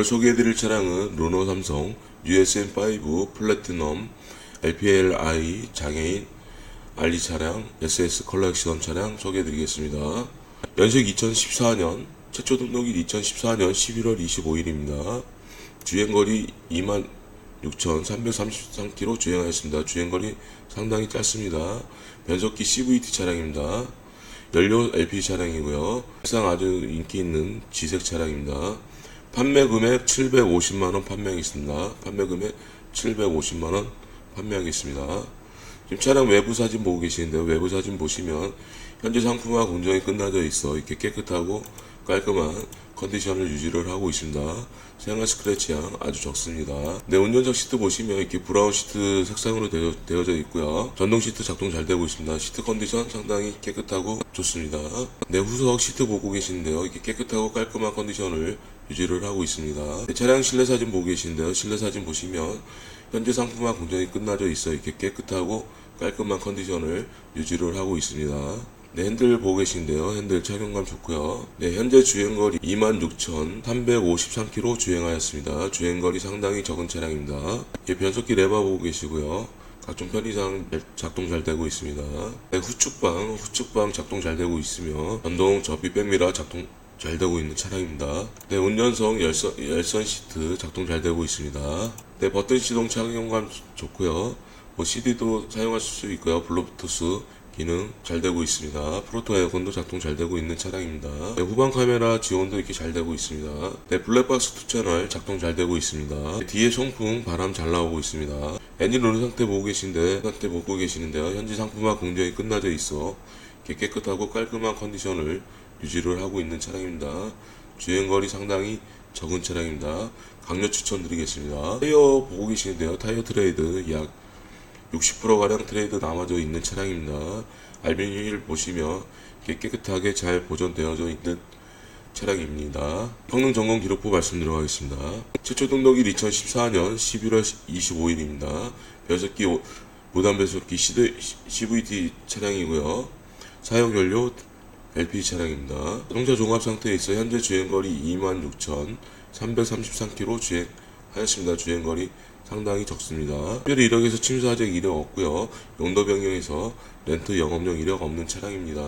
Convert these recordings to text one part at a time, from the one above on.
오늘 소개해드릴 차량은 르노 삼성 USM5 플래티넘 LPLI 장애인 알리 차량 SS 컬렉션 차량 소개해드리겠습니다. 연식 2014년 최초 등록일 2014년 11월 25일입니다. 주행거리 26,333km 주행하였습니다. 주행거리 상당히 짧습니다. 변속기 CVT 차량입니다. 연료 LP 차량이고요. 사상 아주 인기 있는 지색 차량입니다. 판매 금액 750만 원 판매하겠습니다. 판매 금액 750만 원 판매하겠습니다. 지금 차량 외부 사진 보고 계시는데요. 외부 사진 보시면 현재 상품화 공정이 끝나져 있어 이렇게 깨끗하고 깔끔한 컨디션을 유지를 하고 있습니다. 생활 스크래치양 아주 적습니다. 네, 운전석 시트 보시면 이렇게 브라운 시트 색상으로 되어, 되어 져 있고요. 전동 시트 작동 잘 되고 있습니다. 시트 컨디션 상당히 깨끗하고 좋습니다. 네, 후석 시트 보고 계시는데요. 이렇게 깨끗하고 깔끔한 컨디션을 유지를 하고 있습니다. 네, 차량 실내 사진 보고 계시는데요. 실내 사진 보시면 현재 상품화 공정이 끝나져 있어 이렇게 깨끗하고 깔끔한 컨디션을 유지를 하고 있습니다. 네, 핸들 보고 계신데요. 핸들 착용감 좋고요. 네, 현재 주행거리 26,353km 주행하였습니다. 주행거리 상당히 적은 차량입니다. 예, 변속기 레버 보고 계시고요. 각종 편의상 작동 잘 되고 있습니다. 네, 후측방, 후측방 작동 잘 되고 있으며 전동 접이 백미러 작동 잘 되고 있는 차량입니다. 네, 운전석 열선, 열선 시트 작동 잘 되고 있습니다. 네, 버튼 시동 착용감 좋고요. 뭐 CD도 사용하실 수 있고요. 블루투스 기능 잘 되고 있습니다. 프로토 에어컨도 작동 잘 되고 있는 차량입니다. 네, 후방 카메라 지원도 이렇게 잘 되고 있습니다. 네, 블랙박스 2 채널 작동 잘 되고 있습니다. 네, 뒤에 송풍 바람 잘 나오고 있습니다. 엔진 오는 상태 보고 계신데 상태 보고 계시는데요. 현재 상품화 공정이 끝나져 있어 깨끗하고 깔끔한 컨디션을 유지를 하고 있는 차량입니다. 주행거리 상당히 적은 차량입니다. 강력 추천드리겠습니다. 타이어 보고 계시는데요. 타이어 트레이드 약 60%가량 트레이드 남아져 있는 차량입니다. 알루미늄 보시면 깨끗하게 잘 보존되어져 있는 차량입니다. 성능 점검 기록부 말씀드리겠습니다. 최초 등록일 2014년 11월 25일입니다. 변속기 오- 무단 변속기 CVT 차량이고요. 사용 연료 LP 차량입니다. 자동차 종합 상태에 있어 현재 주행거리 26,333km 주행하였습니다. 주행거리 상당히 적습니다. 특별히 이력에서 침수화적 이력 없고요. 용도 변경에서 렌트 영업용 이력 없는 차량입니다.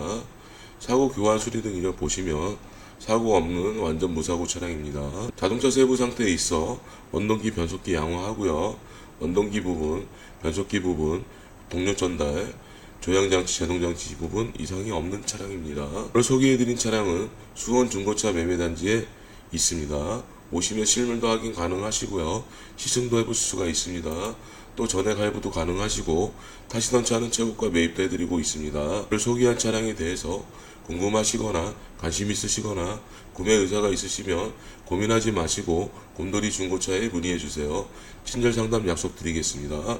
사고 교환 수리 등 이력 보시면 사고 없는 완전 무사고 차량입니다. 자동차 세부 상태에 있어 원동기 변속기 양호하고요. 원동기 부분, 변속기 부분, 동력 전달, 조향장치, 제동장치 부분 이상이 없는 차량입니다. 오늘 소개해드린 차량은 수원 중고차 매매단지에 있습니다. 오시면 실물도 확인 가능하시고요. 시승도 해볼 수가 있습니다. 또 전액 할부도 가능하시고 타시던 차는 최고가 매입도 해드리고 있습니다. 소개한 차량에 대해서 궁금하시거나 관심 있으시거나 구매 의사가 있으시면 고민하지 마시고 곰돌이 중고차에 문의해 주세요. 친절 상담 약속드리겠습니다.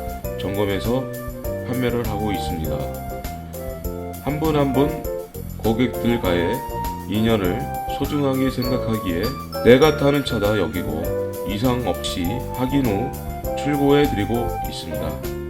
점검해서 판매를 하고 있습니다. 한 분 한 분 고객들과의 인연을 소중하게 생각하기에 내가 타는 차다 여기고 이상 없이 확인 후 출고해 드리고 있습니다.